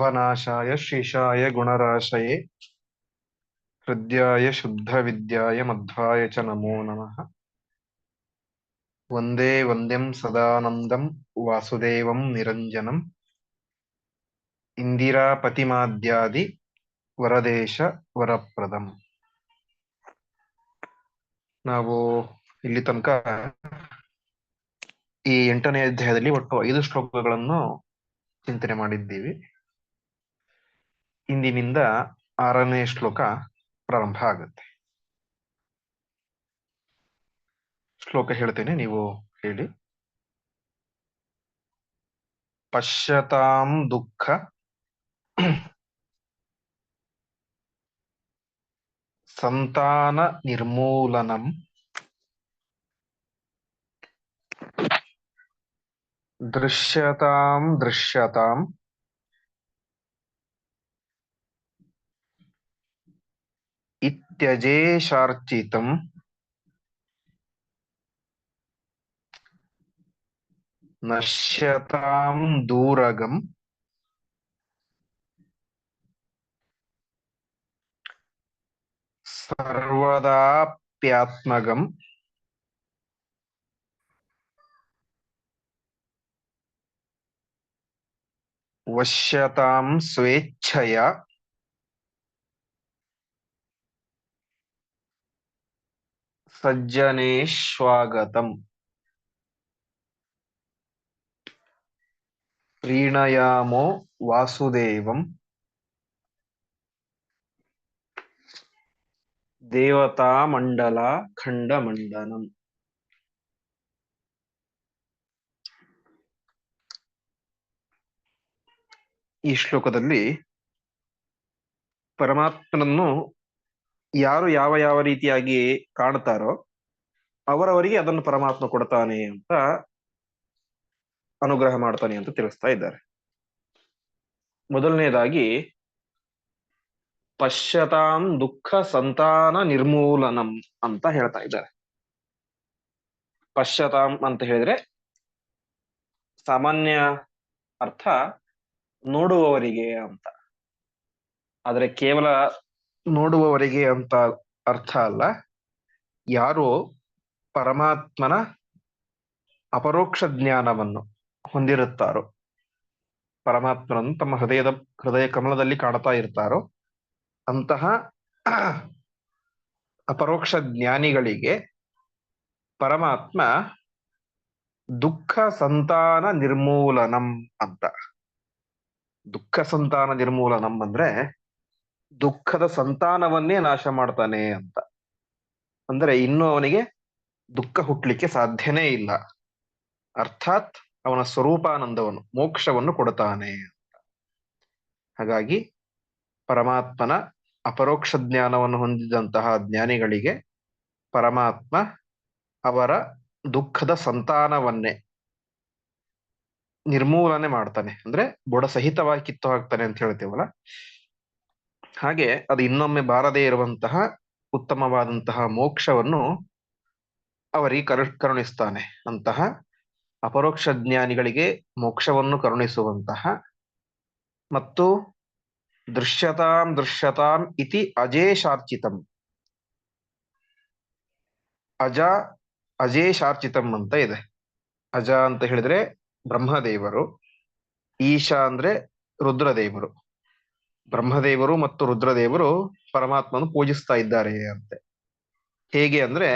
ಸತ್ವನಾಶಾಯ ಶ್ರೀಶಾಯ ಗುಣರಾಶಯೇ ಹೃದಯಾಯ ಶುದ್ಧ ವಿದ್ಯಾಯ ಮಧ್ವಾಯ ಚ ನಮೋ ನಮಃ ವಂದೇ ವಂದ್ಯಂ ಸದಾನಂದಂ ವಾಸುದೇವಂ ನಿರಂಜನಂ ಇಂದಿರಾಪತಿಮಾದ್ಯಾದಿ ವರದೇಶ ವರಪ್ರದಂ ನಾವು ಇಲ್ಲಿ ತನಕ ಈ ಎಂಟನೇ ಅಧ್ಯಾಯದಲ್ಲಿ ಒಟ್ಟು ಐದು ಶ್ಲೋಕಗಳನ್ನು ಚಿಂತನೆ ಮಾಡಿದ್ದೀವಿ. ಇಂದಿನಿಂದ ಆರನೇ ಶ್ಲೋಕ ಪ್ರಾರಂಭ ಆಗುತ್ತೆ. ಶ್ಲೋಕ ಹೇಳ್ತೇನೆ, ನೀವು ಹೇಳಿ. ಪಶ್ಯತಾಂ ದುಃಖ. ಸಂತಾನ ನಿರ್ಮೂಲನಂ. ದೃಶ್ಯತಾಂ ದೃಶ್ಯತಾಂ. ಇತ್ಯಜೇಶಾರ್ಚಿತಂ ನಶ್ಯತಾಂ ದೂರಗಂ ಸರ್ವದಾಪ್ಯಾತ್ಮಗಂ ವಶ್ಯತಾಂ ಸ್ವೇಚ್ಛಯ ಸಜ್ಜನೇಶ್ವಾಗತಂ ಪ್ರೀಣಯಾಮೋ ವಾಸುದೇವಂ ದೇವತಾಮಂಡಲ ಖಂಡಮಂಡನಂ ಈ ಶ್ಲೋಕದಲ್ಲಿ ಪರಮಾತ್ಮನನ್ನು ಯಾರು ಯಾವ ಯಾವ ರೀತಿಯಾಗಿ ಕಾಣ್ತಾರೋ ಅವರವರಿಗೆ ಅದನ್ನು ಪರಮಾತ್ಮ ಕೊಡ್ತಾನೆ ಅಂತ ಅನುಗ್ರಹ ಮಾಡ್ತಾನೆ ಅಂತ ತಿಳಿಸ್ತಾ ಇದ್ದಾರೆ. ಮೊದಲನೇದಾಗಿ, ಪಶ್ಯತಾಂ ದುಃಖ ಸಂತಾನ ನಿರ್ಮೂಲನಂ ಅಂತ ಹೇಳ್ತಾ ಇದ್ದಾರೆ. ಪಶ್ಯತಾಂ ಅಂತ ಹೇಳಿದ್ರೆ, ಸಾಮಾನ್ಯ ಅರ್ಥ ನೋಡುವವರಿಗೆ ಅಂತ. ಆದರೆ ಕೇವಲ ನೋಡುವವರಿಗೆ ಅಂತ ಅರ್ಥ ಅಲ್ಲ. ಯಾರು ಪರಮಾತ್ಮನ ಅಪರೋಕ್ಷ ಜ್ಞಾನವನ್ನು ಹೊಂದಿರುತ್ತಾರೋ, ಪರಮಾತ್ಮನನ್ನು ತಮ್ಮ ಹೃದಯದ, ಹೃದಯ ಕಮಲದಲ್ಲಿ ಕಾಣ್ತಾ ಇರ್ತಾರೋ, ಅಂತಹ ಅಪರೋಕ್ಷ ಜ್ಞಾನಿಗಳಿಗೆ ಪರಮಾತ್ಮ ದುಃಖ ಸಂತಾನ ನಿರ್ಮೂಲನಂ ಅಂತ. ದುಃಖ ಸಂತಾನ ನಿರ್ಮೂಲನಂ ಅಂದ್ರೆ ದುಃಖದ ಸಂತಾನವನ್ನೇ ನಾಶ ಮಾಡ್ತಾನೆ ಅಂತ. ಅಂದ್ರೆ ಇನ್ನು ಅವನಿಗೆ ದುಃಖ ಹುಟ್ಲಿಕ್ಕೆ ಸಾಧ್ಯನೇ ಇಲ್ಲ. ಅರ್ಥಾತ್ ಅವನ ಸ್ವರೂಪಾನಂದವನ್ನು, ಮೋಕ್ಷವನ್ನು ಕೊಡತಾನೆ ಅಂತ. ಹಾಗಾಗಿ ಪರಮಾತ್ಮನ ಅಪರೋಕ್ಷ ಜ್ಞಾನವನ್ನು ಹೊಂದಿದಂತಹ ಜ್ಞಾನಿಗಳಿಗೆ ಪರಮಾತ್ಮ ಅವರ ದುಃಖದ ಸಂತಾನವನ್ನೇ ನಿರ್ಮೂಲನೆ ಮಾಡ್ತಾನೆ. ಅಂದ್ರೆ ಬುಡ ಸಹಿತವಾಗಿ ಕಿತ್ತು ಹಾಕ್ತಾನೆ ಅಂತ ಹೇಳ್ತೇವಲ್ಲ. ಹಾಗೆ ಅದು ಇನ್ನೊಮ್ಮೆ ಬಾರದೇ ಇರುವಂತಹ ಉತ್ತಮವಾದಂತಹ ಮೋಕ್ಷವನ್ನು ಅವರಿಗೆ ಕರು, ಕರುಣಿಸ್ತಾನೆ. ಅಂತಹ ಅಪರೋಕ್ಷ ಜ್ಞಾನಿಗಳಿಗೆ ಮೋಕ್ಷವನ್ನು ಕರುಣಿಸುವಂತಹ ಮತ್ತು ದೃಶ್ಯತಾಂ ದೃಶ್ಯತಾಂ ಇತಿ ಅಜೇಶಾರ್ಚಿತಂ ಅಜ ಅಜೇಶಾರ್ಚಿತಂ ಅಂತ ಇದೆ. ಅಜ ಅಂತ ಹೇಳಿದ್ರೆ ಬ್ರಹ್ಮದೇವರು, ಈಶಾ ಅಂದ್ರೆ ರುದ್ರದೇವರು. ಬ್ರಹ್ಮದೇವರು ಮತ್ತು ರುದ್ರದೇವರು ಪರಮಾತ್ಮನು ಪೂಜಿಸ್ತಾ ಇದ್ದಾರೆ ಅಂತೆ. ಹೇಗೆ ಅಂದ್ರೆ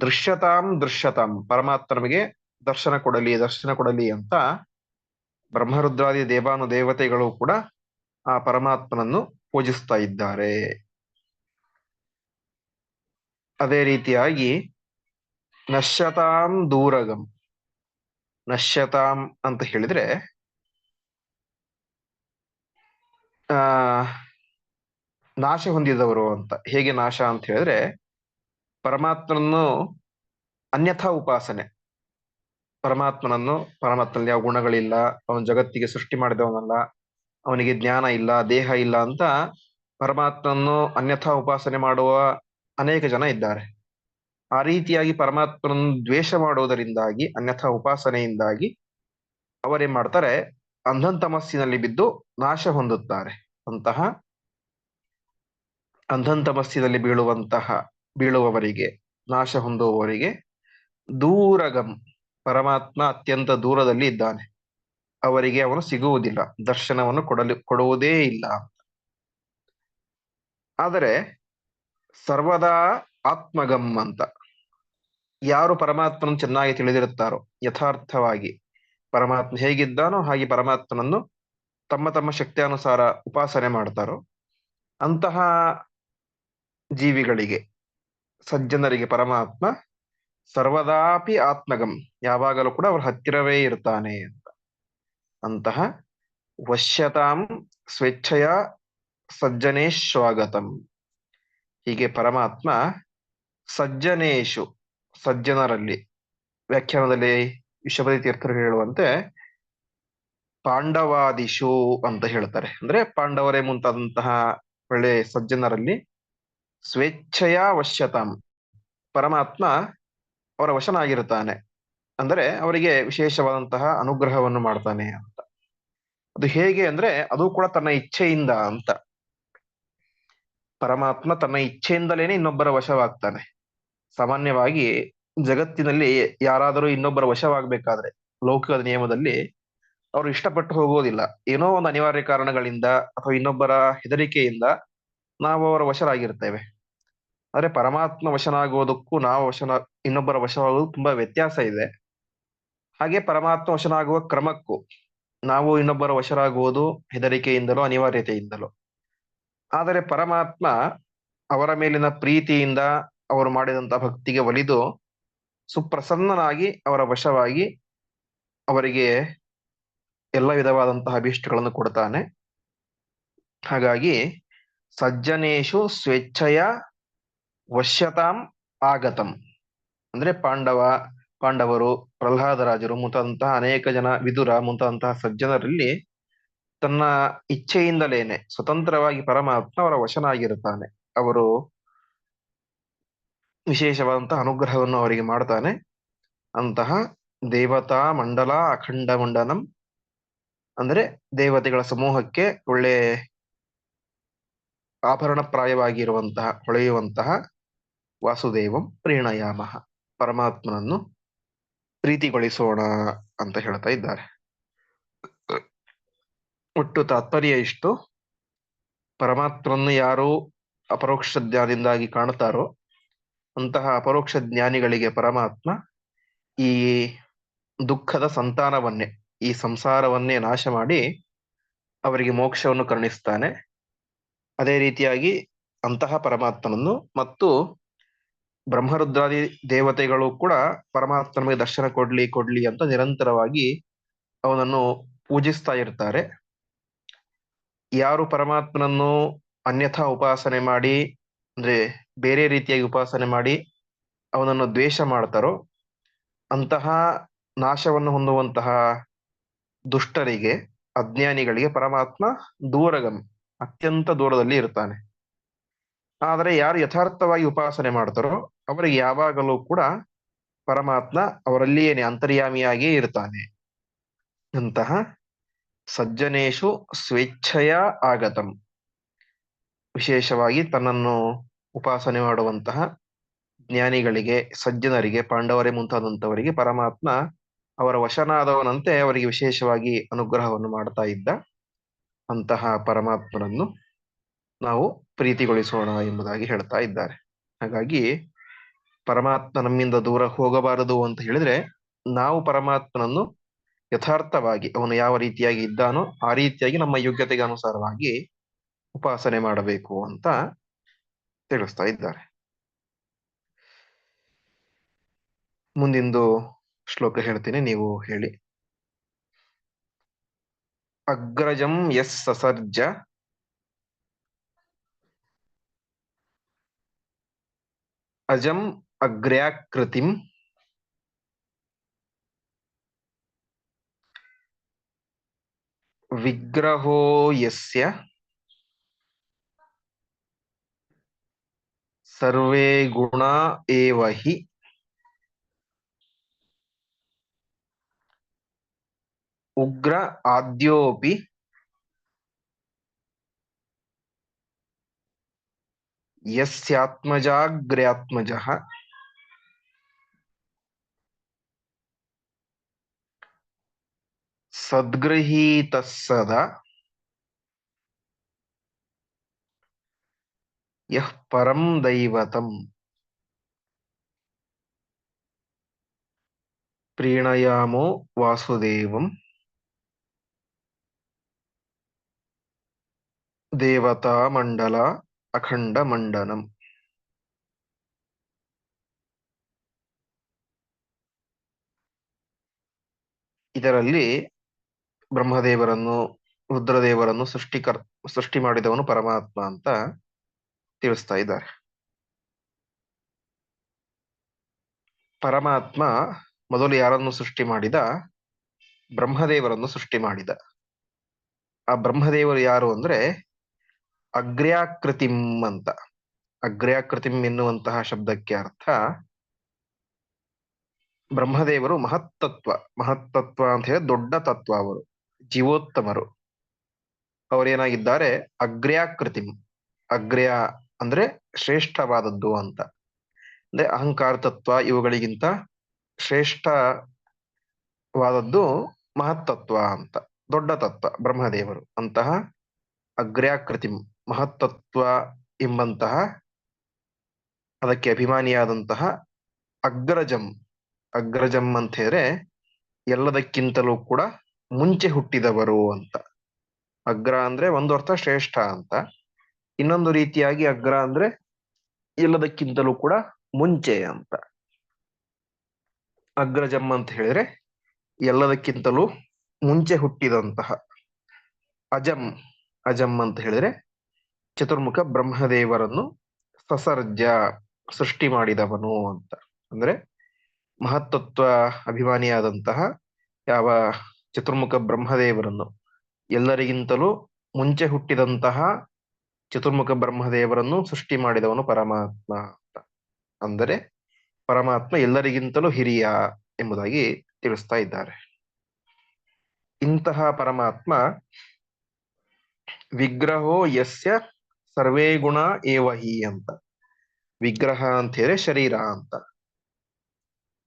ದೃಶ್ಯತಾಂ ದೃಶ್ಯತಾಂ ಪರಮಾತ್ಮನಿಗೆ ದರ್ಶನ ಕೊಡಲಿ ದರ್ಶನ ಕೊಡಲಿ ಅಂತ ಬ್ರಹ್ಮರುದ್ರಾದಿ ದೇವಾನು ದೇವತೆಗಳು ಕೂಡ ಆ ಪರಮಾತ್ಮನನ್ನು ಪೂಜಿಸ್ತಾ ಇದ್ದಾರೆ. ಅದೇ ರೀತಿಯಾಗಿ ನಶ್ಯತಾಂ ದೂರಗಂ. ನಶ್ಯತಾಂ ಅಂತ ಹೇಳಿದ್ರೆ ಆ ನಾಶ ಹೊಂದಿದವರು ಅಂತ. ಹೇಗೆ ನಾಶ ಅಂತ ಹೇಳಿದ್ರೆ, ಪರಮಾತ್ಮನನ್ನು ಅನ್ಯಥಾ ಉಪಾಸನೆ. ಪರಮಾತ್ಮನನ್ನು, ಪರಮಾತ್ಮನಲ್ಲಿ ಯಾವ ಗುಣಗಳಿಲ್ಲ, ಅವನ ಜಗತ್ತಿಗೆ ಸೃಷ್ಟಿ ಮಾಡಿದವನಲ್ಲ, ಅವನಿಗೆ ಜ್ಞಾನ ಇಲ್ಲ, ದೇಹ ಇಲ್ಲ ಅಂತ ಪರಮಾತ್ಮನನ್ನು ಅನ್ಯಥಾ ಉಪಾಸನೆ ಮಾಡುವ ಅನೇಕ ಜನ ಇದ್ದಾರೆ. ಆ ರೀತಿಯಾಗಿ ಪರಮಾತ್ಮನನ್ನು ದ್ವೇಷ ಮಾಡುವುದರಿಂದಾಗಿ, ಅನ್ಯಥಾ ಉಪಾಸನೆಯಿಂದಾಗಿ ಅವರೇನ್ ಮಾಡ್ತಾರೆ ಅಂಧಂತಮಸ್ಸಿನಲ್ಲಿ ಬಿದ್ದು ನಾಶ ಹೊಂದುತ್ತಾರೆ. ಅಂತಹ ಅಂಧಂತಮಸ್ಸಿನಲ್ಲಿ ಬೀಳುವಂತಹ, ಬೀಳುವವರಿಗೆ, ನಾಶ ಹೊಂದುವವರಿಗೆ ದೂರಗಂ, ಪರಮಾತ್ಮ ಅತ್ಯಂತ ದೂರದಲ್ಲಿ ಇದ್ದಾನೆ. ಅವರಿಗೆ ಅವನು ಸಿಗುವುದಿಲ್ಲ, ದರ್ಶನವನ್ನು ಕೊಡಲು, ಕೊಡುವುದೇ ಇಲ್ಲ ಆದರೆ ಸರ್ವದಾ ಆತ್ಮಗಂ ಅಂತ. ಯಾರು ಪರಮಾತ್ಮನ ಚೆನ್ನಾಗಿ ತಿಳಿದಿರುತ್ತಾರೋ, ಯಥಾರ್ಥವಾಗಿ ಪರಮಾತ್ಮ ಹೇಗಿದ್ದಾನೋ ಹಾಗೆ ಪರಮಾತ್ಮನನ್ನು ತಮ್ಮ ತಮ್ಮ ಶಕ್ತಿಯಾನುಸಾರ ಉಪಾಸನೆ ಮಾಡ್ತಾರೋ ಅಂತಹ ಜೀವಿಗಳಿಗೆ, ಸಜ್ಜನರಿಗೆ ಪರಮಾತ್ಮ ಸರ್ವದಾಪಿ ಆತ್ಮಗಂ, ಯಾವಾಗಲೂ ಕೂಡ ಅವರ ಹತ್ತಿರವೇ ಇರ್ತಾನೆ ಅಂತ. ಅಂತಹ ವಶ್ಯತಾಂ ಸ್ವೇಚ್ಛೆಯ ಸಜ್ಜನೇಶ್ವಾಗತಂ ಹೀಗೆ ಪರಮಾತ್ಮ ಸಜ್ಜನೇಶು, ಸಜ್ಜನರಲ್ಲಿ ವ್ಯಾಖ್ಯಾನದಲ್ಲಿ ವಿಶ್ವಪತಿ ತೀರ್ಥರು ಹೇಳುವಂತೆ ಪಾಂಡವಾದಿಶು ಅಂತ ಹೇಳ್ತಾರೆ. ಅಂದ್ರೆ ಪಾಂಡವರೇ ಮುಂತಾದಂತಹ ಒಳ್ಳೆ ಸಜ್ಜನರಲ್ಲಿ ಸ್ವೇಚ್ಛೆಯ ವಶ್ಯತಾಂ ಪರಮಾತ್ಮ ಅವರ ವಶನಾಗಿರುತ್ತಾನೆ. ಅಂದರೆ ಅವರಿಗೆ ವಿಶೇಷವಾದಂತಹ ಅನುಗ್ರಹವನ್ನು ಮಾಡ್ತಾನೆ ಅಂತ. ಅದು ಹೇಗೆ ಅಂದ್ರೆ ಅದು ಕೂಡ ತನ್ನ ಇಚ್ಛೆಯಿಂದ ಅಂತ. ಪರಮಾತ್ಮ ತನ್ನ ಇಚ್ಛೆಯಿಂದಲೇನೆ ಇನ್ನೊಬ್ಬರ ವಶವಾಗ್ತಾನೆ. ಸಾಮಾನ್ಯವಾಗಿ ಜಗತ್ತಿನಲ್ಲಿ ಯಾರಾದರೂ ಇನ್ನೊಬ್ಬರ ವಶವಾಗಬೇಕಾದ್ರೆ ಲೌಕಿಕದ ನಿಯಮದಲ್ಲಿ ಅವರು ಇಷ್ಟಪಟ್ಟು ಹೋಗೋದಿಲ್ಲ ಏನೋ ಒಂದು ಅನಿವಾರ್ಯ ಕಾರಣಗಳಿಂದ ಅಥವಾ ಇನ್ನೊಬ್ಬರ ಹೆದರಿಕೆಯಿಂದ ನಾವು ಅವರ ವಶರಾಗಿರ್ತೇವೆ. ಆದರೆ ಪರಮಾತ್ಮ ವಶನಾಗುವುದಕ್ಕೂ ನಾವು ವಶನ, ಇನ್ನೊಬ್ಬರ ವಶವಾಗುವುದು ತುಂಬಾ ವ್ಯತ್ಯಾಸ ಇದೆ. ಹಾಗೆ ಪರಮಾತ್ಮ ವಶನಾಗುವ ಕ್ರಮಕ್ಕೂ ನಾವು ಇನ್ನೊಬ್ಬರ ವಶರಾಗುವುದು ಹೆದರಿಕೆಯಿಂದಲೋ, ಅನಿವಾರ್ಯತೆಯಿಂದಲೋ. ಆದರೆ ಪರಮಾತ್ಮ ಅವರ ಮೇಲಿನ ಪ್ರೀತಿಯಿಂದ ಅವರು ಮಾಡಿದಂತಹ ಭಕ್ತಿಗೆ ಒಲಿದು ಸುಪ್ರಸನ್ನನಾಗಿ, ಅವರ ವಶವಾಗಿ ಅವರಿಗೆ ಎಲ್ಲ ವಿಧವಾದಂತಹ ಅಭೀಷ್ಟಗಳನ್ನು ಕೊಡ್ತಾನೆ. ಹಾಗಾಗಿ ಸಜ್ಜನೇಶು ಸ್ವೇಚ್ಛೆಯ ವಶ್ಯತಾಂ ಆಗತಂ. ಅಂದ್ರೆ ಪಾಂಡವ, ಪಾಂಡವರು, ಪ್ರಹ್ಲಾದರಾಜರು ಮುಂತಾದಂತಹ ಅನೇಕ ಜನ ವಿದುರ, ಮುಂತಾದಂತಹ ಸಜ್ಜನರಲ್ಲಿ ತನ್ನ ಇಚ್ಛೆಯಿಂದಲೇನೆ ಸ್ವತಂತ್ರವಾಗಿ ಪರಮಾತ್ಮ ಅವರ ವಶನಾಗಿರುತ್ತಾನೆ. ಅವರು ವಿಶೇಷವಾದಂತಹ ಅನುಗ್ರಹವನ್ನು ಅವರಿಗೆ ಮಾಡ್ತಾನೆ. ಅಂತಹ ದೇವತಾ ಮಂಡಲ ಅಖಂಡ ಮಂಡನಂ ಅಂದ್ರೆ ದೇವತೆಗಳ ಸಮೂಹಕ್ಕೆ ಒಳ್ಳೆ ಆಭರಣಪ್ರಾಯವಾಗಿರುವಂತಹ, ಹೊಳೆಯುವಂತಹ ವಾಸುದೇವಂ ಪ್ರೀಣಯಾಮ, ಪರಮಾತ್ಮನನ್ನು ಪ್ರೀತಿಗೊಳಿಸೋಣ ಅಂತ ಹೇಳ್ತಾ ಇದ್ದಾರೆ. ಒಟ್ಟು ತಾತ್ಪರ್ಯ ಇಷ್ಟು. ಪರಮಾತ್ಮನನ್ನು ಯಾರು ಅಪರೋಕ್ಷ ಜ್ಞಾನದಿಂದಾಗಿ ಕಾಣುತ್ತಾರೋ ಅಂತಹ ಅಪರೋಕ್ಷ ಜ್ಞಾನಿಗಳಿಗೆ ಪರಮಾತ್ಮ ಈ ದುಃಖದ ಸಂತಾನವನ್ನೇ, ಈ ಸಂಸಾರವನ್ನೇ ನಾಶ ಮಾಡಿ ಅವರಿಗೆ ಮೋಕ್ಷವನ್ನು ಕರುಣಿಸ್ತಾನೆ. ಅದೇ ರೀತಿಯಾಗಿ ಅಂತಹ ಪರಮಾತ್ಮನನ್ನು ಮತ್ತು ಬ್ರಹ್ಮರುದ್ರಾದಿ ದೇವತೆಗಳು ಕೂಡ ಪರಮಾತ್ಮನಿಗೆ ದರ್ಶನ ಕೊಡ್ಲಿ ಕೊಡ್ಲಿ ಅಂತ ನಿರಂತರವಾಗಿ ಅವನನ್ನು ಪೂಜಿಸ್ತಾ ಇರ್ತಾರೆ. ಯಾರು ಪರಮಾತ್ಮನನ್ನು ಅನ್ಯಥಾ ಉಪಾಸನೆ ಮಾಡಿ, ಅಂದ್ರೆ ಬೇರೆ ರೀತಿಯಾಗಿ ಉಪಾಸನೆ ಮಾಡಿ ಅವನನ್ನು ದ್ವೇಷ ಮಾಡ್ತಾರೋ ಅಂತಹ ನಾಶವನ್ನು ಹೊಂದುವಂತಹ ದುಷ್ಟರಿಗೆ, ಅಜ್ಞಾನಿಗಳಿಗೆ ಪರಮಾತ್ಮ ದೂರಗಮ್ ಅತ್ಯಂತ ದೂರದಲ್ಲಿ ಇರ್ತಾನೆ. ಆದರೆ ಯಾರು ಯಥಾರ್ಥವಾಗಿ ಉಪಾಸನೆ ಮಾಡ್ತಾರೋ ಅವರಿಗೆ ಯಾವಾಗಲೂ ಕೂಡ ಪರಮಾತ್ಮ ಅವರಲ್ಲಿಯೇನೆ, ಅಂತರ್ಯಾಮಿಯಾಗಿಯೇ ಇರ್ತಾನೆ. ಅಂತಹ ಸಜ್ಜನೇಶು ಸ್ವೇಚ್ಛೆಯ ಆಗತಂ. ವಿಶೇಷವಾಗಿ ತನ್ನನ್ನು ಉಪಾಸನೆ ಮಾಡುವಂತಹ ಜ್ಞಾನಿಗಳಿಗೆ, ಸಜ್ಜನರಿಗೆ, ಪಾಂಡವರೇ ಮುಂತಾದಂಥವರಿಗೆ ಪರಮಾತ್ಮ ಅವರ ವಶನಾದವನಂತೆ ಅವರಿಗೆ ವಿಶೇಷವಾಗಿ ಅನುಗ್ರಹವನ್ನು ಮಾಡ್ತಾ ಇದ್ದ ಅಂತಹ ಪರಮಾತ್ಮನನ್ನು ನಾವು ಪ್ರೀತಿಗೊಳಿಸೋಣ ಎಂಬುದಾಗಿ ಹೇಳ್ತಾ ಇದ್ದಾರೆ. ಹಾಗಾಗಿ ಪರಮಾತ್ಮ ನಮ್ಮಿಂದ ದೂರ ಹೋಗಬಾರದು ಅಂತ ಹೇಳಿದ್ರೆ ನಾವು ಪರಮಾತ್ಮನನ್ನು ಯಥಾರ್ಥವಾಗಿ ಅವನು ಯಾವ ರೀತಿಯಾಗಿ ಇದ್ದಾನೋ ಆ ರೀತಿಯಾಗಿ ನಮ್ಮ ಯೋಗ್ಯತೆಗೆ ಅನುಸಾರವಾಗಿ ಉಪಾಸನೆ ಮಾಡಬೇಕು ಅಂತ ತಿಳಿಸ್ತಾ ಇದ್ದಾರೆ ಮುಂದಿಂದು ಶ್ಲೋಕ ಹೇಳ್ತೀನಿ ನೀವು ಹೇಳಿ. ಅಗ್ರಜಂ ಎಸ್ ಸಸರ್ಜ. ಅಜಂ ಅಗ್ರ್ಯಾಕೃತಿಂ. ವಿಗ್ರಹೋ ಯಸ್ಯ. ಸರ್ವೇ ಗುಣ ಏವ ಹಿ ಉಗ್ರ ಆದ್ಯೋಪಿ ಯಸ್ಯಾತ್ಮಜಾಗ್ರ್ಯಾತ್ಮಜಃ ಸದ್ಗೃಹೀತಃ ಸದಾ ಯಃ ಪರಂ ದೈವತಂ. ಪ್ರೀಣಯಾಮೋ ವಾಸುದೇವಂ. ದೇವತಾ ಮಂಡಲ ಅಖಂಡ ಮಂಡನಂ ಇದರಲ್ಲಿ ಬ್ರಹ್ಮದೇವರನ್ನು ರುದ್ರದೇವರನ್ನು ಸೃಷ್ಟಿಕರ್, ಸೃಷ್ಟಿ ಮಾಡಿದವನು ಪರಮಾತ್ಮ ಅಂತ ತಿಳಿಸ್ತಾ ಇದ್ದಾರೆ. ಪರಮಾತ್ಮ ಮೊದಲು ಯಾರನ್ನು ಸೃಷ್ಟಿ ಮಾಡಿದ? ಬ್ರಹ್ಮದೇವರನ್ನು ಸೃಷ್ಟಿ ಮಾಡಿದ. ಆ ಬ್ರಹ್ಮದೇವರು ಯಾರು ಅಂದ್ರೆ ಅಗ್ರ್ಯಾಕೃತಿಂ ಅಂತ. ಅಗ್ರ್ಯಾಕೃತಿಂ ಎನ್ನುವಂತಹ ಶಬ್ದಕ್ಕೆ ಅರ್ಥ ಬ್ರಹ್ಮದೇವರು ಮಹತ್ತತ್ವ ಮಹತ್ತತ್ವ ಅಂತ ಹೇಳಿ ದೊಡ್ಡ ತತ್ವ ಅವರು, ಜೀವೋತ್ತಮರು. ಅವರೇನಾಗಿದ್ದಾರೆ ಅಗ್ರ್ಯಾಕೃತಿಂ. ಅಗ್ರ್ಯ ಅಂದ್ರೆ ಶ್ರೇಷ್ಠವಾದದ್ದು ಅಂತ. ಅಂದ್ರೆ ಅಹಂಕಾರ ತತ್ವ ಇವುಗಳಿಗಿಂತ ಶ್ರೇಷ್ಠವಾದದ್ದು ಮಹತ್ತತ್ವ ಅಂತ. ದೊಡ್ಡ ತತ್ವ, ಬ್ರಹ್ಮದೇವರು. ಅಂತಹ ಅಗ್ರ್ಯಾಕೃತಿಂ ಮಹತ್ತತ್ವ ಎಂಬಂತಹ ಅದಕ್ಕೆ ಅಭಿಮಾನಿಯಾದಂತಹ ಅಗ್ರಜಂ. ಅಗ್ರಜಂ ಅಂತ ಹೇಳಿದ್ರೆ ಎಲ್ಲದಕ್ಕಿಂತಲೂ ಕೂಡ ಮುಂಚೆ ಹುಟ್ಟಿದವರು ಅಂತ. ಅಗ್ರ ಅಂದ್ರೆ ಒಂದು ಅರ್ಥ ಶ್ರೇಷ್ಠ ಅಂತ. ಇನ್ನೊಂದು ರೀತಿಯಾಗಿ ಅಗ್ರ ಅಂದ್ರೆ ಎಲ್ಲದಕ್ಕಿಂತಲೂ ಕೂಡ ಮುಂಚೆ ಅಂತ. ಅಗ್ರಜಂ ಅಂತ ಹೇಳಿದ್ರೆ ಎಲ್ಲದಕ್ಕಿಂತಲೂ ಮುಂಚೆ ಹುಟ್ಟಿದಂತಹ ಅಜಂ ಅಜಂ ಅಂತ ಹೇಳಿದ್ರೆ ಚತುರ್ಮುಖ ಬ್ರಹ್ಮದೇವರನ್ನು ಸಸರ್ಜ ಸೃಷ್ಟಿ ಮಾಡಿದವನು ಅಂತ. ಅಂದ್ರೆ ಮಹತ್ತತ್ವ ಅಭಿಮಾನಿಯಾದಂತಹ ಯಾವ ಚತುರ್ಮುಖ ಬ್ರಹ್ಮದೇವರನ್ನು ಎಲ್ಲರಿಗಿಂತಲೂ ಮುಂಚೆ ಹುಟ್ಟಿದಂತಹ ಚತುರ್ಮುಖ ಬ್ರಹ್ಮದೇವರನ್ನು ಸೃಷ್ಟಿ ಮಾಡಿದವನು ಪರಮಾತ್ಮ ಅಂತ. ಅಂದರೆ ಪರಮಾತ್ಮ ಎಲ್ಲರಿಗಿಂತಲೂ ಹಿರಿಯ ಎಂಬುದಾಗಿ ತಿಳಿಸ್ತಾ ಇದ್ದಾರೆ. ಇಂತಹ ಪರಮಾತ್ಮ ವಿಗ್ರಹೋ ಯಸ್ಯ ಸರ್ವೇ ಗುಣ ಏವಹಿ ಅಂತ. ವಿಗ್ರಹ ಅಂತ ಹೇಳಿದ್ರೆ ಶರೀರ ಅಂತ.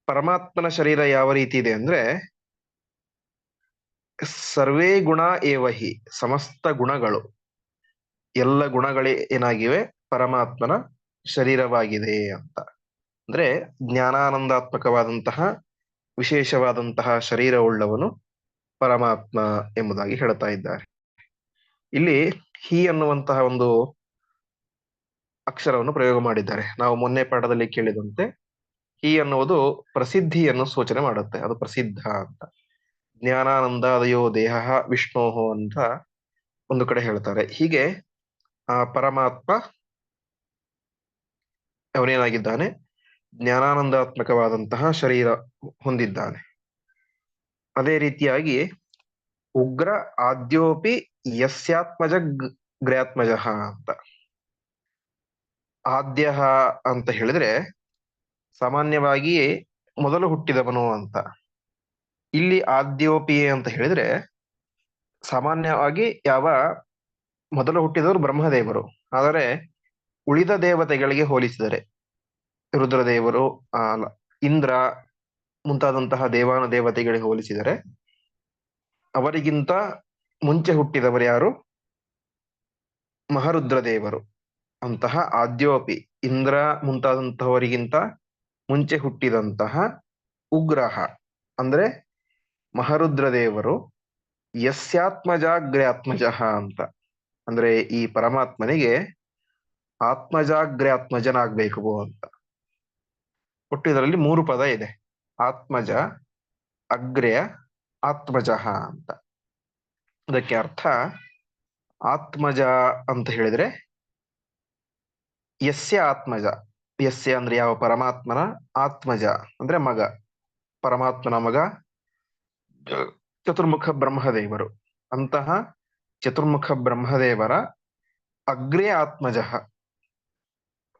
ಪರಮಾತ್ಮನ ಶರೀರ ಯಾವ ರೀತಿ ಇದೆ ಅಂದ್ರೆ ಸರ್ವೇ ಗುಣ ಏವಹಿ ಸಮಸ್ತ ಗುಣಗಳು. ಎಲ್ಲ ಗುಣಗಳೇ ಏನಾಗಿವೆ? ಪರಮಾತ್ಮನ ಶರೀರವಾಗಿದೆ ಅಂತ. ಅಂದ್ರೆ ಜ್ಞಾನಾನಂದಾತ್ಮಕವಾದಂತಹ, ವಿಶೇಷವಾದಂತಹ ಶರೀರವುಳ್ಳವನು ಪರಮಾತ್ಮ ಎಂಬುದಾಗಿ ಹೇಳ್ತಾ ಇದ್ದಾರೆ. ಇಲ್ಲಿ ಹಿ ಅನ್ನುವಂತಹ ಒಂದು ಅಕ್ಷರವನ್ನು ಪ್ರಯೋಗ ಮಾಡಿದ್ದಾರೆ. ನಾವು ಮೊನ್ನೆ ಪಾಠದಲ್ಲಿ ಕೇಳಿದಂತೆ ಹಿ ಅನ್ನುವುದು ಪ್ರಸಿದ್ಧಿಯನ್ನು ಸೂಚನೆ ಮಾಡುತ್ತೆ. ಅದು ಪ್ರಸಿದ್ಧ ಅಂತ. ಜ್ಞಾನಾನಂದಾದಯೋ ದೇಹ ವಿಷ್ಣೋಹೋ ಅಂತ ಒಂದು ಕಡೆ ಹೇಳ್ತಾರೆ. ಹೀಗೆ ಆ, ಪರಮಾತ್ಮ ಅವನೇನಾಗಿದ್ದಾನೆ? ಜ್ಞಾನಾನಂದಾತ್ಮಕವಾದಂತಹ ಶರೀರ ಹೊಂದಿದ್ದಾನೆ. ಅದೇ ರೀತಿಯಾಗಿ ಉಗ್ರ ಆದ್ಯೋಪಿ ಯಸ್ಯಾತ್ಮಜ ಗ್ರ್ಯಾತ್ಮಜ ಅಂತ. ಆದ್ಯ ಅಂತ ಹೇಳಿದ್ರೆ ಸಾಮಾನ್ಯವಾಗಿ ಮೊದಲು ಹುಟ್ಟಿದವನು ಅಂತ. ಇಲ್ಲಿ ಆದ್ಯೋಪಿ ಅಂತ ಹೇಳಿದ್ರೆ ಸಾಮಾನ್ಯವಾಗಿ ಯಾವ ಮೊದಲು ಹುಟ್ಟಿದವರು ಬ್ರಹ್ಮದೇವರು. ಆದರೆ ಉಳಿದ ದೇವತೆಗಳಿಗೆ ಹೋಲಿಸಿದರೆ ರುದ್ರದೇವರು ಇಂದ್ರ ಮುಂತಾದಂತಹ ದೇವಾನ ದೇವತೆಗಳಿಗೆ ಹೋಲಿಸಿದರೆ ಅವರಿಗಿಂತ ಮುಂಚೆ ಹುಟ್ಟಿದವರು ಯಾರು? ಮಹರುದ್ರದೇವರು. ಅಂತಹ ಆದ್ಯೋಪಿ ಇಂದ್ರ ಮುಂತಾದಂತಹವರಿಗಿಂತ ಮುಂಚೆ ಹುಟ್ಟಿದಂತಹ ಉಗ್ರಹ. ಅಂದ್ರೆ ಮಹರುದ್ರ ದೇವರು ಯಸ್ಯಾತ್ಮಜಾಗ್ರ್ಯಾತ್ಮಜ ಅಂತ. ಅಂದ್ರೆ ಈ ಪರಮಾತ್ಮನಿಗೆ ಆತ್ಮಜಾಗ್ರ್ಯಾತ್ಮಜನಾಗ್ಬೇಕು ಅಂತ. ಒಟ್ಟು ಇದರಲ್ಲಿ ಮೂರು ಪದ ಇದೆ. ಆತ್ಮಜ ಅಗ್ರೆಯ ಆತ್ಮಜ ಅಂತ. ಅದಕ್ಕೆ ಅರ್ಥ ಆತ್ಮಜ ಅಂತ ಹೇಳಿದ್ರೆ ಯಸ್ಯ ಆತ್ಮಜ. ಯಸ್ಯ ಅಂದ್ರೆ ಯಾವ ಪರಮಾತ್ಮನ? ಆತ್ಮಜ ಅಂದ್ರೆ ಮಗ. ಪರಮಾತ್ಮನ ಮಗ ಚತುರ್ಮುಖ ಬ್ರಹ್ಮದೇವರು. ಅಂತಹ ಚತುರ್ಮುಖ ಬ್ರಹ್ಮದೇವರ ಅಗ್ರೇ ಆತ್ಮಜ.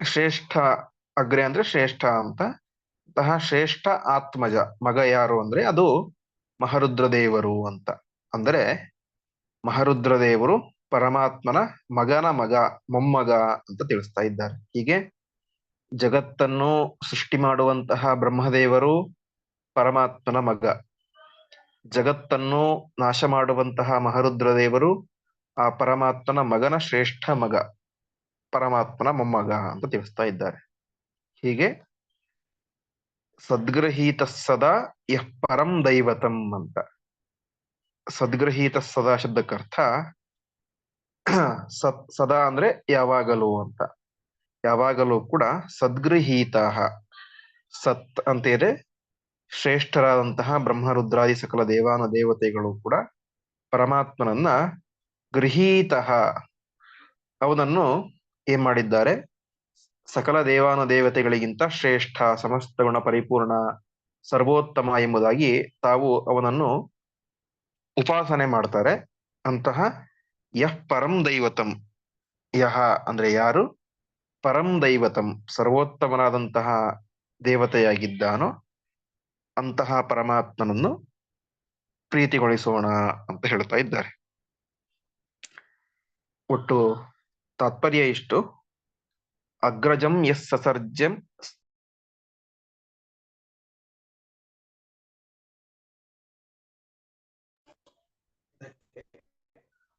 ಶ್ರೇಷ್ಠ ಅಗ್ರೆ ಅಂದ್ರೆ ಶ್ರೇಷ್ಠ ಅಂತ. ಅಂತಹ ಶ್ರೇಷ್ಠ ಆತ್ಮಜ, ಮಗ ಯಾರು ಅಂದ್ರೆ ಅದು ಮಹರುದ್ರ ದೇವರು ಅಂತ. ಅಂದರೆ ಮಹರುದ್ರ ದೇವರು ಪರಮಾತ್ಮನ ಮಗನ ಮಗ, ಮೊಮ್ಮಗ ಅಂತ ತಿಳಿಸ್ತಾ ಇದ್ದಾರೆ. ಹೀಗೆ ಜಗತ್ತನ್ನು ಸೃಷ್ಟಿ ಮಾಡುವಂತಹ ಬ್ರಹ್ಮದೇವರು ಪರಮಾತ್ಮನ ಮಗ. ಜಗತ್ತನ್ನು ನಾಶ ಮಾಡುವಂತಹ ಮಹರುದ್ರ ದೇವರು ಆ ಪರಮಾತ್ಮನ ಮಗನ ಶ್ರೇಷ್ಠ ಮಗ, ಪರಮಾತ್ಮನ ಮೊಮ್ಮಗ ಅಂತ ತಿಳಿಸ್ತಾ ಇದ್ದಾರೆ. ಹೀಗೆ ಸದ್ಗ್ರಹೀತ ಸದಾ ಯಹ್ ಪರಂ ದೈವತಂ ಅಂತ. ಸದ್ಗ್ರಹೀತ ಸದಾ ಶಬ್ದಕ್ಕರ್ಥ ಸತ್, ಸದಾ ಅಂದ್ರೆ ಯಾವಾಗಲೂ ಅಂತ. ಯಾವಾಗಲೂ ಕೂಡ ಸದ್ಗೃಹೀತ ಸತ್ ಅಂತ ಇದೆ ಶ್ರೇಷ್ಠರಾದಂತಹ ಬ್ರಹ್ಮರುದ್ರಾದಿ ಸಕಲ ದೇವಾನ ದೇವತೆಗಳು ಕೂಡ ಪರಮಾತ್ಮನನ್ನ ಗೃಹೀತ. ಅವನನ್ನು ಏನ್ ಮಾಡಿದ್ದಾರೆ? ಸಕಲ ದೇವಾನ ದೇವತೆಗಳಿಗಿಂತ ಶ್ರೇಷ್ಠ, ಸಮಸ್ತ ಗುಣ ಪರಿಪೂರ್ಣ, ಸರ್ವೋತ್ತಮ ಎಂಬುದಾಗಿ ತಾವು ಅವನನ್ನು ಉಪಾಸನೆ ಮಾಡ್ತಾರೆ. ಅಂತಹ ಯಹ್ ಪರಂ ದೈವತಂ. ಯಹ ಅಂದ್ರೆ ಯಾರು? ಪರಂ ದೈವತಂ. ಸರ್ವೋತ್ತಮನಾದಂತಹ ದೇವತೆಯಾಗಿದ್ದಾನೋ ಅಂತಹ ಪರಮಾತ್ಮನನ್ನು ಪ್ರೀತಿಗೊಳಿಸೋಣ ಅಂತ ಹೇಳ್ತಾ ಇದ್ದಾರೆ. ಒಟ್ಟು ತಾತ್ಪರ್ಯ ಇಷ್ಟು ಅಗ್ರಜಂ ಎಸ್ ಸಸರ್ಜಂ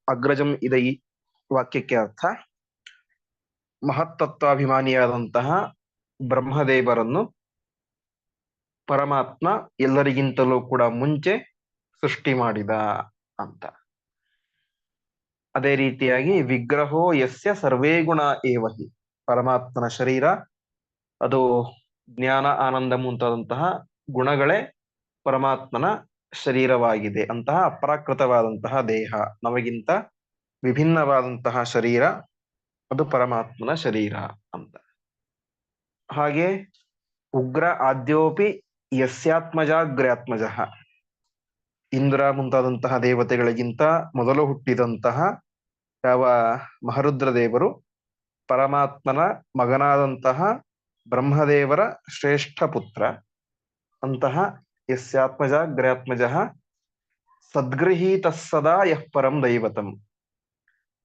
ಅಗ್ರಜಂ ಇದ ಈ ವಾಕ್ಯಕ್ಕೆ ಅರ್ಥ. ಮಹತ್ತತ್ವಾಭಿಮಾನಿಯಾದಂತಹ ಬ್ರಹ್ಮದೇವರನ್ನು ಪರಮಾತ್ಮ ಎಲ್ಲರಿಗಿಂತಲೂ ಕೂಡ ಮುಂಚೆ ಸೃಷ್ಟಿ ಮಾಡಿದ ಅಂತ. ಅದೇ ರೀತಿಯಾಗಿ ವಿಗ್ರಹೋ ಯಸ್ಯ ಸರ್ವೇ ಗುಣ ಏವಹಿ. ಪರಮಾತ್ಮನ ಶರೀರ, ಅದು ಜ್ಞಾನ ಆನಂದ ಮುಂತಾದಂತಹ ಗುಣಗಳೇ ಪರಮಾತ್ಮನ ಶರೀರವಾಗಿದೆ. ಅಂತಹ ಅಪ್ರಾಕೃತವಾದಂತಹ ದೇಹ, ನಮಗಿಂತ ವಿಭಿನ್ನವಾದಂತಹ ಶರೀರ, ಅದು ಪರಮಾತ್ಮನ ಶರೀರ ಅಂತ. ಹಾಗೆ ಉಗ್ರ ಆದ್ಯೋಪಿ ಯಸ್ಯಾತ್ಮಜಾಗ್ರ್ಯಾತ್ಮಜ. ಇಂದ್ರ ಮುಂತಾದಂತಹ ದೇವತೆಗಳಿಗಿಂತ ಮೊದಲು ಹುಟ್ಟಿದಂತಹ ಯಾವ ಮಹರುದ್ರ ದೇವರು ಪರಮಾತ್ಮನ ಮಗನಾದಂತಹ ಬ್ರಹ್ಮದೇವರ ಶ್ರೇಷ್ಠ ಪುತ್ರ. ಅಂತಹ ಯಸ್ಯಾತ್ಮಜ ಗ್ರಾತ್ಮಜ ಸದ್ಗೃಹೀತ ಸದಾ ಯಃ ಪರಂ ದೈವತಂ.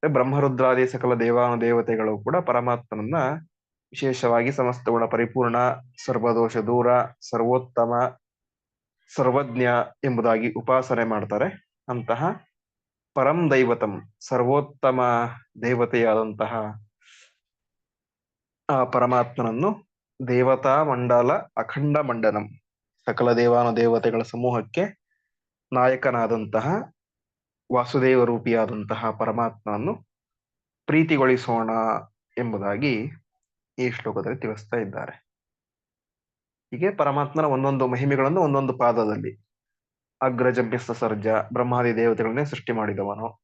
ಬ್ರಹ್ಮರುದ್ರಾದಿ ಸಕಲ ದೇವಾನು ದೇವತೆಗಳು ಕೂಡ ಪರಮಾತ್ಮನನ್ನ ವಿಶೇಷವಾಗಿ ಸಮಸ್ತ ಗುಣ ಪರಿಪೂರ್ಣ, ಸರ್ವದೋಷ ದೂರ, ಸರ್ವೋತ್ತಮ, ಸರ್ವಜ್ಞ ಎಂಬುದಾಗಿ ಉಪಾಸನೆ ಮಾಡ್ತಾರೆ. ಅಂತಹ ಪರಂ ದೈವತಂ, ಸರ್ವೋತ್ತಮ ದೇವತೆಯಾದಂತಹ ಆ ಪರಮಾತ್ಮನನ್ನು ದೇವತಾ ಮಂಡಲ ಅಖಂಡ ಮಂಡನಂ ಸಕಲ ದೇವಾನು ದೇವತೆಗಳ ಸಮೂಹಕ್ಕೆ ನಾಯಕನಾದಂತಹ ವಾಸುದೇವ ರೂಪಿಯಾದಂತಹ ಪರಮಾತ್ಮನನ್ನು ಪ್ರೀತಿಗೊಳಿಸೋಣ ಎಂಬುದಾಗಿ ಈ ಶ್ಲೋಕದಲ್ಲಿ ತಿಳಿಸ್ತಾ ಇದ್ದಾರೆ. ಹೀಗೆ ಪರಮಾತ್ಮನ ಒಂದೊಂದು ಮಹಿಮೆಗಳನ್ನು ಒಂದೊಂದು ಪಾದದಲ್ಲಿ ಅಗ್ರಜಭ್ಯಸ್ತ ಸರ್ಜ ಬ್ರಹ್ಮಾದಿ ದೇವತೆಗಳನ್ನೇ ಸೃಷ್ಟಿ ಮಾಡಿದವನು.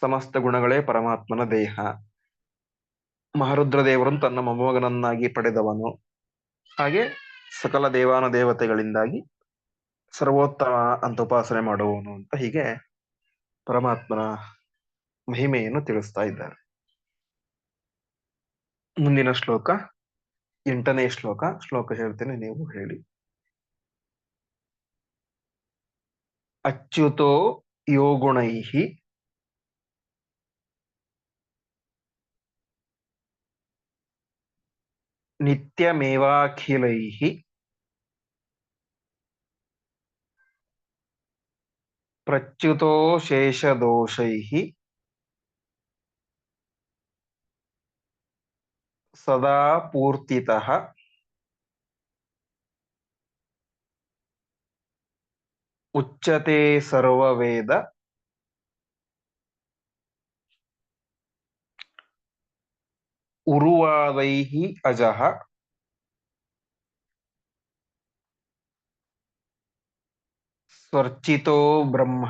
ಸಮಸ್ತ ಗುಣಗಳೇ ಪರಮಾತ್ಮನ ದೇಹ. ಮಹರುದ್ರ ದೇವರನ್ನು ತನ್ನ ಮೊಮ್ಮಗನನ್ನಾಗಿ ಪಡೆದವನು. ಹಾಗೆ ಸಕಲ ದೇವಾನ ದೇವತೆಗಳಿಂದಾಗಿ ಸರ್ವೋತ್ತಮ ಅಂತ ಉಪಾಸನೆ ಮಾಡುವವನು ಅಂತ ಹೀಗೆ ಪರಮಾತ್ಮನ ಮಹಿಮೆಯನ್ನು ತಿಳಿಸ್ತಾ ಇದ್ದಾರೆ. ಮುಂದಿನ ಶ್ಲೋಕ, ಎಂಟನೇ ಶ್ಲೋಕ ಶ್ಲೋಕ ಹೇಳ್ತೇನೆ, ನೀವು ಹೇಳಿ. ಅಚ್ಯುತೋ ಯೋಗುಣೈ ನಿತ್ಯಮೇವಾಖಿಲೈ ಪ್ರಚ್ಯುತೋ ಶೇಷದೋಷೈ ಸದಾ ಪೂರ್ತಿತಃ. ಉಚ್ಯತೆ ಸರ್ವವೇದ ಉರುವಾದೈ ಅಜಃ. ಸ್ವರ್ಚಿತೋ ಬ್ರಹ್ಮ.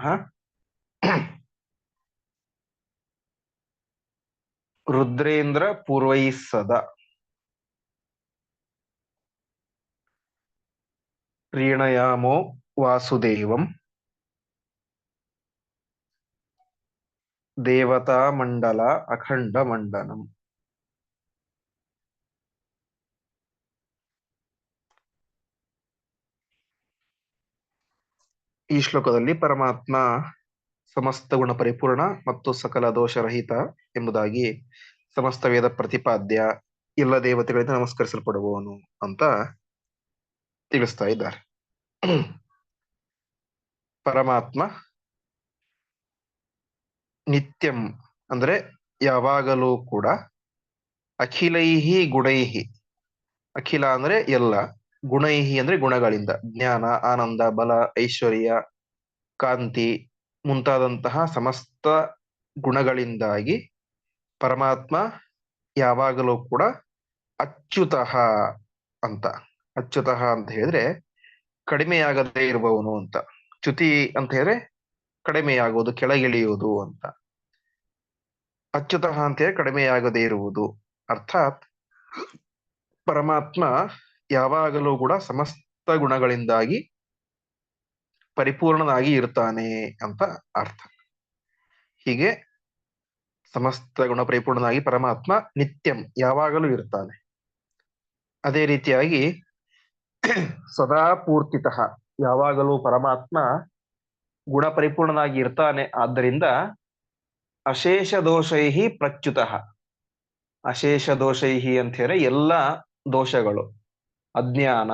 ರುದ್ರೇಂದ್ರ ಪೂರ್ವೈ ಸದಾ. ಪ್ರೀಣಯಾಮೋ ವಾಸುದೇವಂ. ದೇವತಾ ಮಂಡಲ ಅಖಂಡ ಮಂಡನಂ ಈ ಶ್ಲೋಕದಲ್ಲಿ ಪರಮಾತ್ಮ ಸಮಸ್ತ ಗುಣ ಪರಿಪೂರ್ಣ ಮತ್ತು ಸಕಲ ದೋಷರಹಿತ ಎಂಬುದಾಗಿ ಸಮಸ್ತ ವೇದ ಪ್ರತಿಪಾದ್ಯ ಎಲ್ಲ ದೇವತೆಗಳಿಂದ ನಮಸ್ಕರಿಸಲ್ಪಡುವವನು ಅಂತ ತಿಳಿಸ್ತಾ ಇದ್ದಾರೆ. ಪರಮಾತ್ಮ ನಿತ್ಯಂ ಅಂದ್ರೆ ಯಾವಾಗಲೂ ಕೂಡ ಅಖಿಲೈಹಿ ಗುಣೈಹಿ. ಅಖಿಲ ಅಂದ್ರೆ ಎಲ್ಲ, ಗುಣೈಹಿ ಅಂದ್ರೆ ಗುಣಗಳಿಂದ. ಜ್ಞಾನ, ಆನಂದ, ಬಲ, ಐಶ್ವರ್ಯ, ಕಾಂತಿ ಮುಂತಾದಂತಹ ಸಮಸ್ತ ಗುಣಗಳಿಂದಾಗಿ ಪರಮಾತ್ಮ ಯಾವಾಗಲೂ ಕೂಡ ಅಚ್ಯುತಃ ಅಂತ. ಅಚ್ಯುತಃ ಅಂತ ಹೇಳಿದ್ರೆ ಕಡಿಮೆಯಾಗದೇ ಇರುವವನು ಅಂತ. ಚ್ಯುತಿ ಅಂತ ಹೇಳಿದ್ರೆ ಕಡಿಮೆಯಾಗುವುದು, ಕೆಳಗಿಳಿಯುವುದು ಅಂತ. ಅಚ್ಯುತಃ ಅಂತ ಹೇಳಿ ಕಡಿಮೆಯಾಗದೇ ಇರುವುದು. ಅರ್ಥಾತ್ ಪರಮಾತ್ಮ ಯಾವಾಗಲೂ ಕೂಡ ಸಮಸ್ತ ಗುಣಗಳಿಂದಾಗಿ ಪರಿಪೂರ್ಣನಾಗಿ ಇರ್ತಾನೆ ಅಂತ ಅರ್ಥ. ಹೀಗೆ ಸಮಸ್ತ ಗುಣ ಪರಿಪೂರ್ಣನಾಗಿ ಪರಮಾತ್ಮ ನಿತ್ಯಂ ಯಾವಾಗಲೂ ಇರ್ತಾನೆ. ಅದೇ ರೀತಿಯಾಗಿ ಸದಾ ಪೂರ್ತಿತಃ ಯಾವಾಗಲೂ ಪರಮಾತ್ಮ ಗುಣ ಪರಿಪೂರ್ಣನಾಗಿ ಇರ್ತಾನೆ ಆದ್ದರಿಂದ ಅಶೇಷ ದೋಷೈಹಿ ಪ್ರಚ್ಯುತ. ಅಶೇಷ ದೋಷೈಹಿ ಅಂತ ಹೇಳಿ ಎಲ್ಲ ದೋಷಗಳು. ಅಜ್ಞಾನ,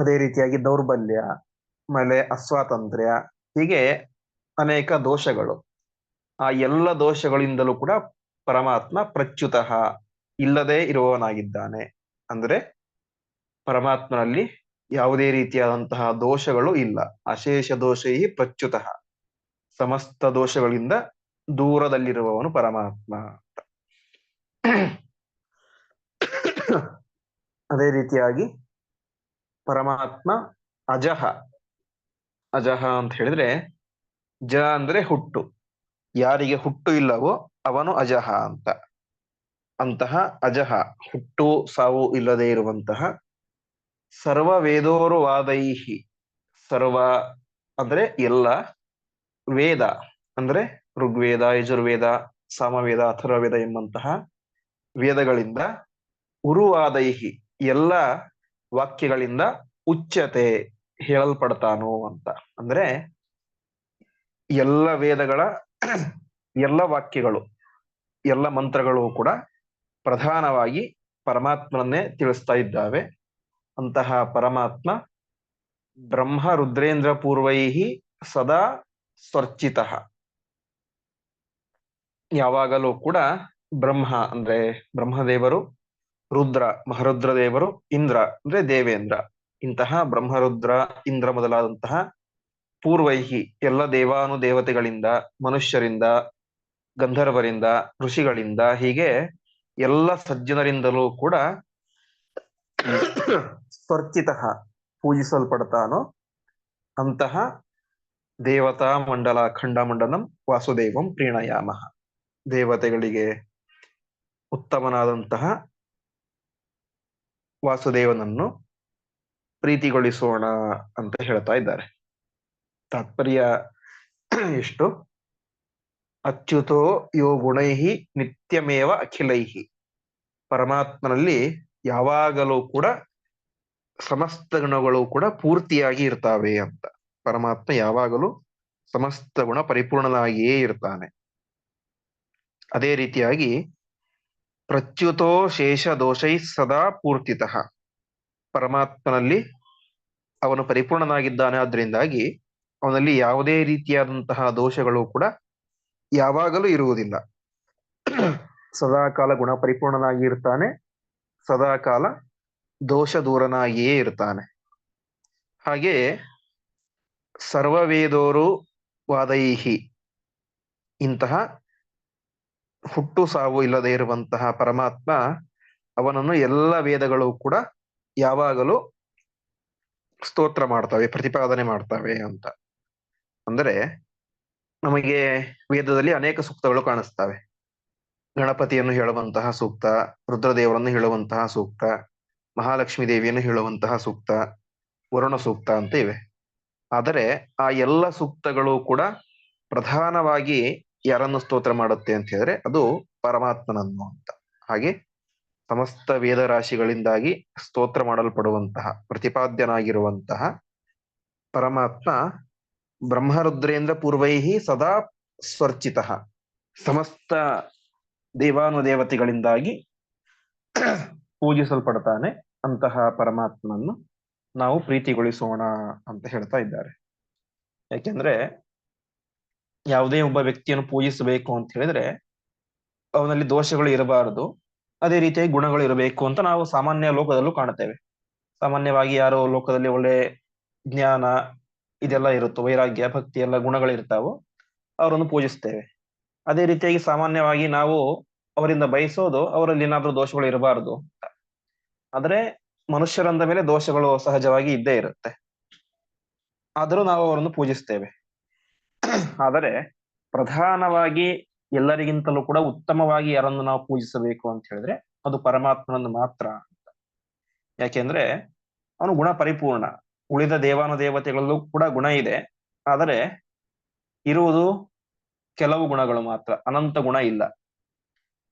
ಅದೇ ರೀತಿಯಾಗಿ ದೌರ್ಬಲ್ಯ ಆಮೇಲೆ ಅಸ್ವಾತಂತ್ರ್ಯ, ಹೀಗೆ ಅನೇಕ ದೋಷಗಳು. ಆ ಎಲ್ಲ ದೋಷಗಳಿಂದಲೂ ಕೂಡ ಪರಮಾತ್ಮ ಪ್ರಚ್ಯುತ, ಇಲ್ಲದೆ ಇರುವವನಾಗಿದ್ದಾನೆ. ಅಂದ್ರೆ ಪರಮಾತ್ಮನಲ್ಲಿ ಯಾವುದೇ ರೀತಿಯಾದಂತಹ ದೋಷಗಳು ಇಲ್ಲ. ಅಶೇಷ ದೋಷೈ ಪ್ರಚ್ಯುತ. ಸಮಸ್ತ ದೋಷಗಳಿಂದ ದೂರದಲ್ಲಿರುವವನು ಪರಮಾತ್ಮ ಅಂತ. ಅದೇ ರೀತಿಯಾಗಿ ಪರಮಾತ್ಮ ಅಜಹ. ಅಜಹ ಅಂತ ಹೇಳಿದ್ರೆ ಜ ಅಂದ್ರೆ ಹುಟ್ಟು. ಯಾರಿಗೆ ಹುಟ್ಟು ಇಲ್ಲವೋ ಅವನು ಅಜಹ ಅಂತ. ಅಂತಹ ಅಜಹ, ಹುಟ್ಟು ಸಾವು ಇಲ್ಲದೆ ಇರುವಂತಹ ಸರ್ವ ವೇದೋರು ವಾದೈಹಿ ಸರ್ವ ಅಂದ್ರೆ ಎಲ್ಲ. ವೇದ ಅಂದ್ರೆ ಋಗ್ವೇದ, ಯಜುರ್ವೇದ, ಸಾಮವೇದ, ಅಥರ್ವವೇದ ಎಂಬಂತಹ ವೇದಗಳಿಂದ ಉರುವಾದೈಹಿ. ಎಲ್ಲ ವಾಕ್ಯಗಳಿಂದ ಉಚ್ಚತೆ ಹೇಳಲ್ಪಡ್ತಾನೋ ಅಂತ. ಅಂದ್ರೆ ಎಲ್ಲ ವೇದಗಳ ಎಲ್ಲ ವಾಕ್ಯಗಳು, ಎಲ್ಲ ಮಂತ್ರಗಳು ಕೂಡ ಪ್ರಧಾನವಾಗಿ ಪರಮಾತ್ಮನನ್ನೇ ತಿಳಿಸ್ತಾ ಇದ್ದಾವೆ. ಅಂತಹ ಪರಮಾತ್ಮ ಬ್ರಹ್ಮ ರುದ್ರೇಂದ್ರ ಪೂರ್ವೈಹಿ ಸದಾ ಸ್ವರ್ಚಿತ. ಯಾವಾಗಲೂ ಕೂಡ ಬ್ರಹ್ಮ ಅಂದ್ರೆ ಬ್ರಹ್ಮದೇವರು, ರುದ್ರ ಮಹರುದ್ರ ದೇವರು ಇಂದ್ರ ಅಂದ್ರೆ ದೇವೇಂದ್ರ. ಇಂತಹ ಬ್ರಹ್ಮರುದ್ರ ಇಂದ್ರ ಮೊದಲಾದಂತಹ ಪೂರ್ವೈಹಿ ಎಲ್ಲ ದೇವಾನು ದೇವತೆಗಳಿಂದ ಮನುಷ್ಯರಿಂದ, ಗಂಧರ್ವರಿಂದ, ಋಷಿಗಳಿಂದ ಹೀಗೆ ಎಲ್ಲ ಸಜ್ಜನರಿಂದಲೂ ಕೂಡ ಸ್ವರ್ಚಿತ ಪೂಜಿಸಲ್ಪಡ್ತಾನೋ ಅಂತಹ ದೇವತಾ ಮಂಡಲ ಖಂಡಮಂಡಲಂ ವಾಸುದೇವಂ ಪ್ರೀಣಯಾಮ. ದೇವತೆಗಳಿಗೆ ಉತ್ತಮನಾದಂತಹ ವಾಸುದೇವನನ್ನು ಪ್ರೀತಿಗೊಳಿಸೋಣ ಅಂತ ಹೇಳ್ತಾ ಇದ್ದಾರೆ. ತಾತ್ಪರ್ಯ ಎಷ್ಟು? ಅಚ್ಯುತೋ ಯೋ ಗುಣೈಹಿ ನಿತ್ಯಮೇವ ಅಖಿಲೈಹಿ. ಪರಮಾತ್ಮನಲ್ಲಿ ಯಾವಾಗಲೂ ಕೂಡ ಸಮಸ್ತ ಗುಣಗಳು ಕೂಡ ಪೂರ್ತಿಯಾಗಿ ಇರ್ತಾವೆ ಅಂತ. ಪರಮಾತ್ಮ ಯಾವಾಗಲೂ ಸಮಸ್ತ ಗುಣ ಪರಿಪೂರ್ಣನಾಗಿಯೇ ಇರ್ತಾನೆ. ಅದೇ ರೀತಿಯಾಗಿ ಪ್ರಚ್ಯುತೋ ಶೇಷ ದೋಷೈ ಸದಾ ಪೂರ್ತಿತಃ. ಪರಮಾತ್ಮನಲ್ಲಿ ಅವನು ಪರಿಪೂರ್ಣನಾಗಿದ್ದಾನೆ ಆದ್ರಿಂದಾಗಿ ಅವನಲ್ಲಿ ಯಾವುದೇ ರೀತಿಯಾದಂತಹ ದೋಷಗಳು ಕೂಡ ಯಾವಾಗಲೂ ಇರುವುದಿಲ್ಲ. ಸದಾಕಾಲ ಗುಣ ಪರಿಪೂರ್ಣನಾಗಿ ಇರ್ತಾನೆ. ಸದಾಕಾಲ ದೋಷ ದೂರನಾಗಿಯೇ ಇರ್ತಾನೆ. ಹಾಗೆ ಸರ್ವವೇದೋರು ವಾದೈಹಿ ಇಂತಹ ಹುಟ್ಟು ಸಾವು ಇಲ್ಲದೆ ಇರುವಂತಹ ಪರಮಾತ್ಮ ಅವನನ್ನು ಎಲ್ಲ ವೇದಗಳು ಕೂಡ ಯಾವಾಗಲೂ ಸ್ತೋತ್ರ ಮಾಡ್ತವೆ, ಪ್ರತಿಪಾದನೆ ಮಾಡ್ತವೆ ಅಂತ. ಅಂದರೆ ನಮಗೆ ವೇದದಲ್ಲಿ ಅನೇಕ ಸೂಕ್ತಗಳು ಕಾಣಿಸ್ತವೆ. ಗಣಪತಿಯನ್ನು ಹೇಳುವಂತಹ ಸೂಕ್ತ, ರುದ್ರದೇವರನ್ನು ಹೇಳುವಂತಹ ಸೂಕ್ತ ಮಹಾಲಕ್ಷ್ಮೀ ದೇವಿಯನ್ನು ಹೇಳುವಂತಹ ಸೂಕ್ತ, ವರುಣ ಸೂಕ್ತ ಅಂತ ಇವೆ. ಆದರೆ ಆ ಎಲ್ಲ ಸೂಕ್ತಗಳು ಕೂಡ ಪ್ರಧಾನವಾಗಿ ಯಾರನ್ನು ಸ್ತೋತ್ರ ಮಾಡುತ್ತೆ ಅಂತ ಹೇಳಿದ್ರೆ ಅದು ಪರಮಾತ್ಮನನ್ನು ಅಂತ. ಹಾಗೆ ಸಮಸ್ತ ವೇದ ರಾಶಿಗಳಿಂದಾಗಿ ಸ್ತೋತ್ರ ಮಾಡಲ್ಪಡುವಂತಹ, ಪ್ರತಿಪಾದ್ಯನಾಗಿರುವಂತಹ ಪರಮಾತ್ಮ ಬ್ರಹ್ಮರುದ್ರೇಂದ್ರ ಪೂರ್ವೈಹಿ ಸದಾ ಸ್ವರ್ಚಿತ. ಸಮಸ್ತ ದೇವಾನುದೇವತೆಗಳಿಂದಾಗಿ ಪೂಜಿಸಲ್ಪಡ್ತಾನೆ. ಅಂತಹ ಪರಮಾತ್ಮನನ್ನು ನಾವು ಪ್ರೀತಿಗೊಳಿಸೋಣ ಅಂತ ಹೇಳ್ತಾ ಇದ್ದಾರೆ. ಯಾಕೆಂದ್ರೆ ಯಾವುದೇ ಒಬ್ಬ ವ್ಯಕ್ತಿಯನ್ನು ಪೂಜಿಸಬೇಕು ಅಂತ ಹೇಳಿದ್ರೆ ಅವನಲ್ಲಿ ದೋಷಗಳು ಇರಬಾರದು. ಅದೇ ರೀತಿಯಾಗಿ ಗುಣಗಳು ಇರಬೇಕು ಅಂತ ನಾವು ಸಾಮಾನ್ಯ ಲೋಕದಲ್ಲೂ ಕಾಣುತ್ತೇವೆ. ಸಾಮಾನ್ಯವಾಗಿ ಯಾರೋ ಲೋಕದಲ್ಲಿ ಒಳ್ಳೆ ಜ್ಞಾನ ಇದೆಲ್ಲ ಇರುತ್ತೋ, ವೈರಾಗ್ಯ, ಭಕ್ತಿ ಎಲ್ಲ ಗುಣಗಳಿರ್ತಾವೋ ಅವರನ್ನು ಪೂಜಿಸ್ತೇವೆ ಅದೇ ರೀತಿಯಾಗಿ ಸಾಮಾನ್ಯವಾಗಿ ನಾವು ಅವರಿಂದ ಬಯಸೋದು ಅವರಲ್ಲಿ ಏನಾದ್ರೂ ದೋಷಗಳು ಇರಬಾರದು. ಆದ್ರೆ ಮನುಷ್ಯರಂದ ಮೇಲೆ ದೋಷಗಳು ಸಹಜವಾಗಿ ಇದ್ದೇ ಇರುತ್ತೆ. ಆದರೂ ನಾವು ಅವರನ್ನು ಪೂಜಿಸ್ತೇವೆ. ಆದರೆ ಪ್ರಧಾನವಾಗಿ ಎಲ್ಲರಿಗಿಂತಲೂ ಕೂಡ ಉತ್ತಮವಾಗಿ ಯಾರನ್ನು ನಾವು ಪೂಜಿಸಬೇಕು ಅಂತ ಹೇಳಿದ್ರೆ ಅದು ಪರಮಾತ್ಮನನ್ನು ಮಾತ್ರ ಅಂತ. ಯಾಕೆಂದ್ರೆ ಅವನು ಗುಣ ಪರಿಪೂರ್ಣ. ಉಳಿದ ದೇವಾನು ದೇವತೆಗಳಲ್ಲೂ ಕೂಡ ಗುಣ ಇದೆ. ಆದರೆ ಇರುವುದು ಕೆಲವು ಗುಣಗಳು ಮಾತ್ರ. ಅನಂತ ಗುಣ ಇಲ್ಲ.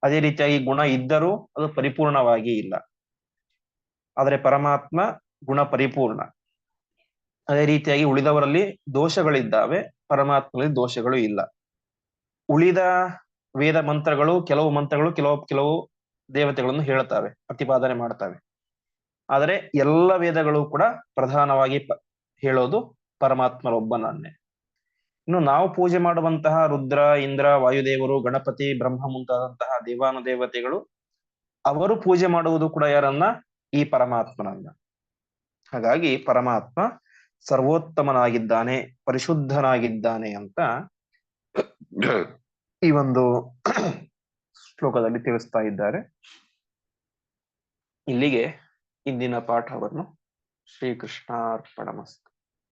ಅದೇ ರೀತಿಯಾಗಿ ಗುಣ ಇದ್ದರೂ ಅದು ಪರಿಪೂರ್ಣವಾಗಿ ಇಲ್ಲ. ಆದರೆ ಪರಮಾತ್ಮ ಗುಣ ಪರಿಪೂರ್ಣ. ಅದೇ ರೀತಿಯಾಗಿ ಉಳಿದವರಲ್ಲಿ ದೋಷಗಳಿದ್ದಾವೆ ಪರಮಾತ್ಮನಲ್ಲಿ ದೋಷಗಳು ಇಲ್ಲ. ಉಳಿದ ವೇದ ಮಂತ್ರಗಳು, ಕೆಲವು ಮಂತ್ರಗಳು ಕೆಲವು ಕೆಲವು ದೇವತೆಗಳನ್ನು ಹೇಳುತ್ತವೆ, ಪ್ರತಿಪಾದನೆ ಮಾಡ್ತವೆ. ಆದರೆ ಎಲ್ಲ ವೇದಗಳು ಕೂಡ ಪ್ರಧಾನವಾಗಿ ಹೇಳೋದು ಪರಮಾತ್ಮರೊಬ್ಬನನ್ನೇ. ಇನ್ನು ನಾವು ಪೂಜೆ ಮಾಡುವಂತಹ ರುದ್ರ, ಇಂದ್ರ, ವಾಯುದೇವರು, ಗಣಪತಿ, ಬ್ರಹ್ಮ ಮುಂತಾದಂತಹ ದೇವಾನು ದೇವತೆಗಳು, ಅವರು ಪೂಜೆ ಮಾಡುವುದು ಕೂಡ ಯಾರನ್ನ? ಈ ಪರಮಾತ್ಮನನ್ನ. ಹಾಗಾಗಿ ಪರಮಾತ್ಮ ಸರ್ವೋತ್ತಮನಾಗಿದ್ದಾನೆ, ಪರಿಶುದ್ಧನಾಗಿದ್ದಾನೆ ಅಂತ ಈ ಒಂದು ಶ್ಲೋಕದಲ್ಲಿ ತಿಳಿಸ್ತಾ ಇದ್ದಾರೆ. ಇಲ್ಲಿಗೆ ಇಂದಿನ ಪಾಠವನ್ನು ಶ್ರೀಕೃಷ್ಣಾರ್ಪಣಮಸ್ತು.